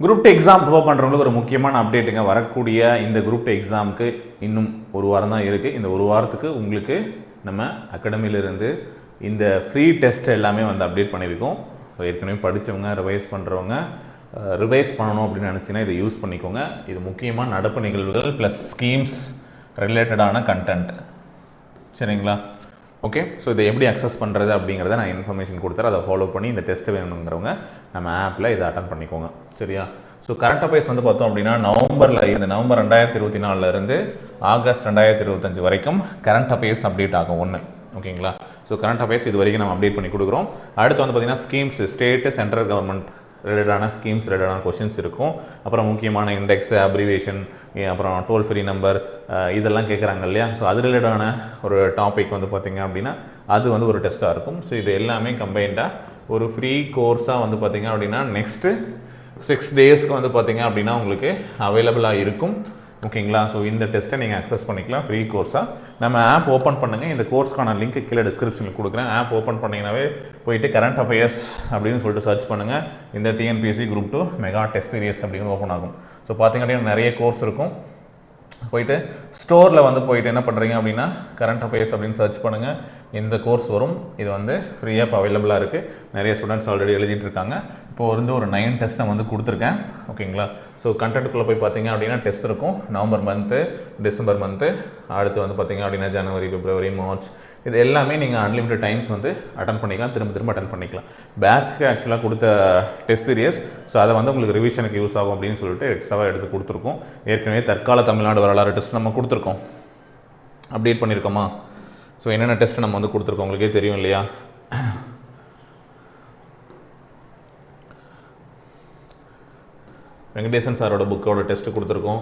Group two exam prepare பண்ணுறவங்களுக்கு ஒரு முக்கியமான அப்டேட்டுங்க வரக்கூடிய இந்த குரூப் டூ எக்ஸாமுக்கு இன்னும் ஒரு வாரம் தான் இருக்குது இந்த ஒரு வாரத்துக்கு உங்களுக்கு நம்ம அகாடமியிலிருந்து இந்த ஃப்ரீ டெஸ்ட் எல்லாமே வந்து அப்டேட் பண்ணியிருக்கோம் ஏற்கனவே படித்தவங்க ரிவைஸ் பண்ணுறவங்க ரிவைஸ் பண்ணணும் அப்படின்னு நினச்சிங்கன்னா இதை யூஸ் பண்ணிக்கோங்க. இது முக்கியமாக நடப்பு நிகழ்வுகள் ப்ளஸ் ஸ்கீம்ஸ் ரிலேட்டடான கண்டென்ட் சரிங்களா? ஓகே ஸோ இதை எப்படி அக்சஸ் பண்ணுறது அப்படிங்கிறத நான் இன்ஃபர்மேஷன் கொடுத்துறேன். அதை ஃபாலோ பண்ணி இந்த டெஸ்ட் வேணுங்கிறவங்க நம்ம ஆப்பில் இதை அட்டன் பண்ணிக்கோங்க. சரியா? ஸோ கரண்ட் அஃபேர்ஸ் வந்து பார்த்தோம் அப்படின்னா நவம்பரில் இந்த நவம்பர் ரெண்டாயிரத்தி இருபத்தி நாலுலேருந்து ஆகஸ்ட் ரெண்டாயிரத்தி இருபத்தஞ்சு வரைக்கும் கரண்ட் அஃபேர்ஸ் அப்டேட் ஆகும் ஒன்று ஓகேங்களா ஸோ கரண்ட் அஃபேர்ஸ் இது வரைக்கும் நம்ம அப்டேட் பண்ணி கொடுக்குறோம். அடுத்து வந்து பார்த்தீங்கன்னா ஸ்கீம்ஸ் ஸ்டேட்டு சென்ட்ரல் கவர்மெண்ட் ரிலேட்டடான ஸ்கீம்ஸ் ரிலேட்டடான கொஷின்ஸ் இருக்கும். அப்புறம் முக்கியமான இண்டெக்ஸ் அப்ரிவேஷன் அப்புறம் டோல் ஃப்ரீ நம்பர் இதெல்லாம் கேட்குறாங்க இல்லையா? ஸோ அது ரிலேட்டடான ஒரு டாபிக் வந்து பார்த்திங்க அப்படின்னா அது வந்து ஒரு டெஸ்ட்டாக இருக்கும். ஸோ இது எல்லாமே கம்பைண்டாக ஒரு ஃப்ரீ கோர்ஸாக வந்து பார்த்தீங்க அப்படின்னா நெக்ஸ்ட்டு சிக்ஸ் டேஸ்க்கு வந்து பார்த்தீங்க அப்படின்னா உங்களுக்கு அவைலபிளாக இருக்கும். ஓகேங்களா ஸோ இந்த டெஸ்ட்டை நீங்கள் அக்சஸ் பண்ணிக்கலாம். ஃப்ரீ கோர்ஸாக நம்ம ஆப் ஓப்பன் பண்ணுங்கள் இந்த கோர்ஸ்க்கான லிங்க் கீழே டிஸ்கிரிப்ஷனில் கொடுக்குறேன். ஆப் ஓப்பன் பண்ணிங்கனாவே போயிட்டு கரண்ட் அஃபேர்ஸ் அப்படின்னு சொல்லிட்டு சர்ச் பண்ணுங்கள் இந்த TNPSC group two mega test series அப்படின்னு ஓப்பன் ஆகும். ஸோ பார்த்தீங்கன்னா நிறைய கோர்ஸ் இருக்கும். போயிட்டு ஸ்டோரில் வந்து போயிட்டு என்ன பண்ணுறீங்க அப்படின்னா கரண்ட் அஃபேர்ஸ் அப்படின்னு சர்ச் பண்ணுங்கள் இந்த கோர்ஸ் வரும். இது வந்து ஃப்ரீயாக இப்போ அவைலபிளாக இருக்குது நிறைய ஸ்டூடெண்ட்ஸ் ஆல்ரெடி எழுதிட்டு இருக்காங்க. இப்போ வந்து ஒரு நைன் டெஸ்ட் நான் வந்து கொடுத்துருக்கேன். ஓகேங்களா ஸோ கண்டென்ட்டுக்குள்ளே போய் பார்த்தீங்க அப்படின்னா டெஸ்ட் இருக்கும். நவம்பர் மந்த்து டிசம்பர் மந்த்து அடுத்து வந்து பார்த்தீங்க அப்படின்னா ஜனவரி பிப்ரவரி மார்ச் இது எல்லாமே நீங்கள் அன்லிமிட்டட் டைம்ஸ் வந்து அட்டன் பண்ணிக்கலாம். திரும்ப திரும்ப அட்டன் பண்ணிக்கலாம். பேட்ச்க்கு ஆக்சுவலாக கொடுத்த டெஸ்ட் சீரியஸ் ஸோ அதை வந்து உங்களுக்கு ரிவிஷனுக்கு யூஸ் ஆகும் அப்படின்னு சொல்லிட்டு எக்ஸ்ட்ராவாக எடுத்து கொடுத்துருக்கோம். ஏற்கனவே தற்கால தமிழ்நாடு வரலாறு டெஸ்ட் நம்ம கொடுத்துருக்கோம். அப்டேட் பண்ணியிருக்கோமா? ஸோ என்னென்ன டெஸ்ட் நம்ம வந்து கொடுத்துருக்கோம்? உங்களுக்கே தெரியும் இல்லையா? வெங்கடேசன் சாரோட புக்கோட டெஸ்ட் கொடுத்துருக்கோம்.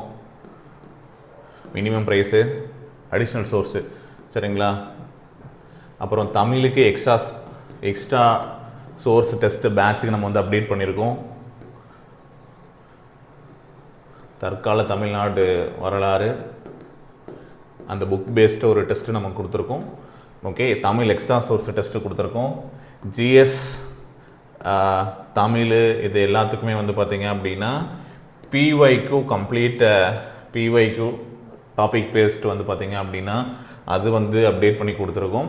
மினிமம் ப்ரைஸு அடிஷ்னல் சோர்ஸு சரிங்களா? அப்புறம் தமிழுக்கு எக்ஸ்ட்ரா எக்ஸ்ட்ரா சோர்ஸ் டெஸ்ட்டு பேட்சுக்கு நம்ம வந்து அப்டேட் பண்ணியிருக்கோம். தற்கால தமிழ்நாடு வரலாறு அந்த புக் பேஸ்டு ஒரு டெஸ்ட்டு நம்ம கொடுத்துருக்கோம். Okay Tamil extra source test கொடுத்துருக்கோம். ஜிஎஸ் தமிழ் இது எல்லாத்துக்குமே வந்து பார்த்தீங்க அப்படின்னா பிஒய்க்கு கம்ப்ளீட் பிஒய்க்கு டாபிக் பேஸ்ட் வந்து பார்த்தீங்க அப்படின்னா அது வந்து அப்டேட் பண்ணி கொடுத்துருக்கோம்.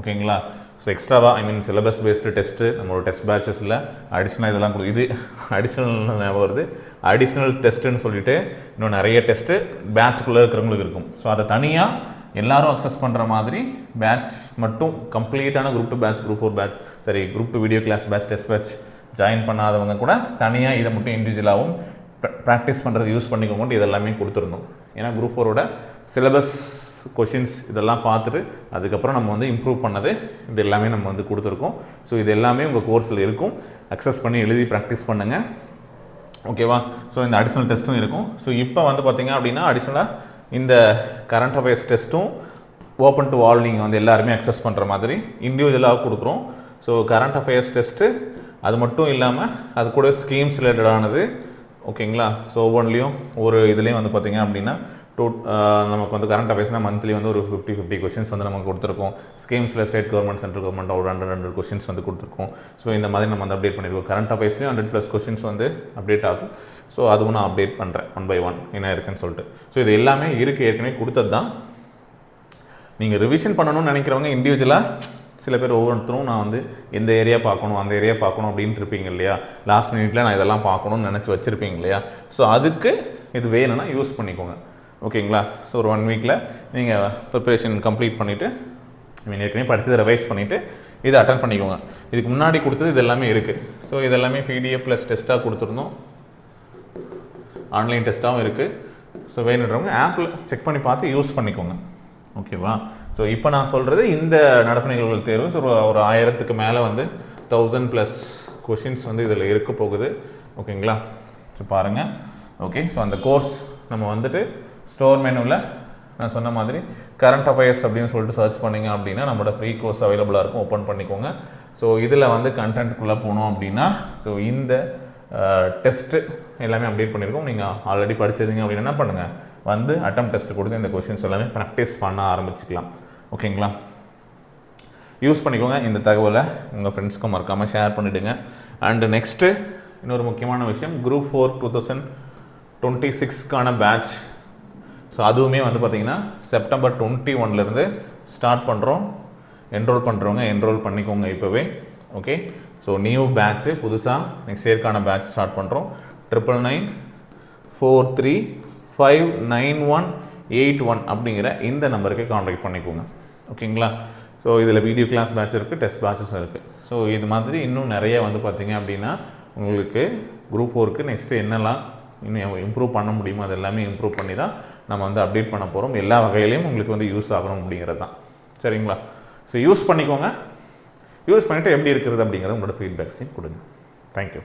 ஓகேங்களா ஸோ எக்ஸ்ட்ராவாக I mean syllabus based test நம்மளோட டெஸ்ட் பேட்சஸில் அடிஷ்னலாக இதெல்லாம் கொடு இது அடிஷ்னல் ஞாபகம் வருது. அடிஷ்னல் டெஸ்ட்டுன்னு சொல்லிட்டு இன்னும் நிறைய டெஸ்ட்டு பேட்ச்குள்ளே இருக்கிறவங்களுக்கு இருக்கும். ஸோ அதை தனியாக எல்லாரும் அக்சஸ் பண்ணுற மாதிரி பேட்ச் மட்டும் கம்ப்ளீட்டான group two batch group four batch சரி group two video class batch test batch join பண்ணாதவங்க கூட தனியாக இதை மட்டும் இண்டிவிஜுவலாகவும் ப்ராக்டிஸ் பண்ணுறது யூஸ் பண்ணிக்கோங்க இது எல்லாமே கொடுத்துருந்தோம் ஏன்னா குரூப் ஃபோரோட சிலபஸ் கொஷின்ஸ் இதெல்லாம் பார்த்துட்டு அதுக்கப்புறம் நம்ம வந்து இம்ப்ரூவ் பண்ணது இது எல்லாமே நம்ம வந்து கொடுத்துருக்கோம். ஸோ இது எல்லாமே உங்கள் கோர்ஸில் இருக்கும். அக்சஸ் பண்ணி எழுதி ப்ராக்டிஸ் பண்ணுங்கள் ஓகேவா ஸோ இந்த அடிஷ்னல் டெஸ்ட்டும் இருக்கும். ஸோ இப்போ வந்து பார்த்திங்க அப்படின்னா அடிஷ்னலாக இந்த கரண்ட் அஃபேர்ஸ் டெஸ்ட்டும் ஓப்பன் டு ஆல் நீங்கள் வந்து எல்லாருமே அக்சஸ் பண்ணுற மாதிரி இண்டிவிஜுவலாக கொடுக்குறோம். ஸோ கரண்ட் அஃபேர்ஸ் டெஸ்ட்டு அது மட்டும் இல்லாமல் அது கூட ஸ்கீம்ஸ் ரிலேட்டடானது ஓகேங்களா ஸோ ஒவ்வொன்றிலையும் ஒரு இதுலேயும் வந்து பார்த்திங்க அப்படின்னா டூ நமக்கு வந்து கரண்ட் அஃபேர்ஸ்னால் மந்த்லி வந்து ஒரு ஃபிஃப்டி ஃபிஃப்டி கொஷின்ஸ் வந்து நமக்கு கொடுத்துருக்கோம். ஸ்கீம்ஸில் ஸ்டேட் கவர்மெண்ட் சென்ட்ரல் கவர்மெண்ட் ஒரு ஹண்ட்ரட் ஹண்ட்ரட் கொஷின்ஸ் வந்து கொடுத்துருக்கோம். ஸோ இந்த மாதிரி நம்ம வந்து அப்டேட் பண்ணியிருக்கோம் கரண்ட் அஃபேர்ஸ்லேயும் ஹண்ட்ரட் ப்ளஸ் கொஷின்ஸ் வந்து அப்டேட் ஆகும். ஸோ அதுவும் நான் அப்டேட் பண்ணுறேன் ஒன் பை ஒன் என்ன இருக்குன்னு சொல்லிட்டு. ஸோ இது எல்லாமே இருக்குது ஏற்கனவே கொடுத்தது தான் நீங்கள் ரிவிஷன் பண்ணணும்னு நினைக்கிறவங்க இண்டிவிஜுவலாக சில பேர் ஒவ்வொருத்தரும் நான் வந்து இந்த ஏரியா பார்க்கணும் அந்த ஏரியா பார்க்கணும் அப்படின்ட்டு இருப்பீங்க இல்லையா? லாஸ்ட் மினிட்ல நான் இதெல்லாம் பார்க்கணும்னு நினச்சி வச்சுருப்பீங்க இல்லையா? ஸோ அதுக்கு இது வேணும்னா யூஸ் பண்ணிக்கோங்க. ஓகேங்களா? ஸோ ஒரு ஒன் வீக்கில் நீங்கள் ப்ரிப்பரேஷன் கம்ப்ளீட் பண்ணிவிட்டு மீன் ஏற்கனவே படித்ததை ரிவைஸ் பண்ணிவிட்டு இதை அட்டன் பண்ணிக்கோங்க. இதுக்கு முன்னாடி கொடுத்தது இது எல்லாமே இருக்குது ஸோ இது எல்லாமே பிடிஎஃப் ப்ளஸ் டெஸ்ட்டாக கொடுத்துருந்தோம் ஆன்லைன் டெஸ்ட்டாகவும் இருக்குது ஸோ வேணுன்றவங்க ஆப்பில் செக் பண்ணி பார்த்து யூஸ் பண்ணிக்கோங்க. ஓகேவா? ஸோ இப்போ நான் சொல்கிறது இந்த நடப்பு நிகழ்வுகள் தேர்வு. ஸோ ஒரு ஆயிரத்துக்கு மேலே வந்து தௌசண்ட் ப்ளஸ் கொஷின்ஸ் வந்து இதில் இருக்க போகுது. ஓகேங்களா? ஸோ பாருங்கள் ஓகே ஸோ அந்த கோர்ஸ் நம்ம வந்துட்டு ஸ்டோர் மெனுவில் நான் சொன்ன மாதிரி கரண்ட் அஃபேர்ஸ் அப்படின்னு சொல்லிட்டு சர்ச் பண்ணிங்க அப்படின்னா நம்மளோட ஃப்ரீ கோர்ஸ் அவைலபிளாக இருக்கும். ஓப்பன் பண்ணிக்கோங்க. ஸோ இதில் வந்து கண்டென்ட்குள்ளே போனோம் அப்படின்னா ஸோ இந்த டெஸ்ட்டு எல்லாமே அப்டேட் பண்ணியிருக்கோம் நீங்கள் ஆல்ரெடி படித்ததுங்க அப்படின்னு என்ன பண்ணுங்கள் வந்து அட்டம் டெஸ்ட் கொடுத்து இந்த கொஷின்ஸ் எல்லாமே ப்ராக்டிஸ் பண்ண ஆரம்பிச்சுக்கலாம். ஓகேங்களா? யூஸ் பண்ணிக்கோங்க. இந்த தகவலை உங்கள் ஃப்ரெண்ட்ஸ்க்கும் மறக்காமல் ஷேர் பண்ணிவிடுங்க அண்டு நெக்ஸ்ட்டு இன்னொரு முக்கியமான விஷயம் group four two thousand twenty சிக்ஸ்க்கான batch so அதுவுமே வந்து பார்த்திங்கன்னா செப்டம்பர் டுவெண்ட்டி ஒன்லேருந்து ஸ்டார்ட் பண்ணுறோம் என்ரோல் பண்ணுறவங்க என்ரோல் பண்ணிக்கோங்க இப்போவே. ஓகே ஸோ நியூ பேட்ச்சு புதுசாக நெக்ஸ்ட் இயர்க்கான பேட்ச் ஸ்டார்ட் பண்ணுறோம் triple nine four three five nine one eight one அப்படிங்கிற இந்த நம்பருக்கு காண்டாக்ட் பண்ணிக்கோங்க. ஓகேங்களா ஸோ இதில் வீடியோ கிளாஸ் பேட்ச் இருக்குது டெஸ்ட் பேட்சஸ் இருக்குது ஸோ இது மாதிரி இன்னும் நிறைய வந்து பார்த்திங்க அப்படின்னா உங்களுக்கு குரூப் ஃபோருக்கு நெக்ஸ்ட்டு என்னெல்லாம் இன்னும் இம்ப்ரூவ் பண்ண முடியுமோ அது எல்லாமே இம்ப்ரூவ் பண்ணி தான் நம்ம வந்து அப்டேட் பண்ண போகிறோம் எல்லா வகையிலையும் உங்களுக்கு வந்து யூஸ் ஆகணும் அப்படிங்கிறது தான். சரிங்களா? ஸோ யூஸ் பண்ணிக்கோங்க. யூஸ் பண்ணிவிட்டு எப்படி இருக்கிறது அப்படிங்கிறத உங்களோட ஃபீட்பேக்ஸையும் கொடுங்க. தேங்க்யூ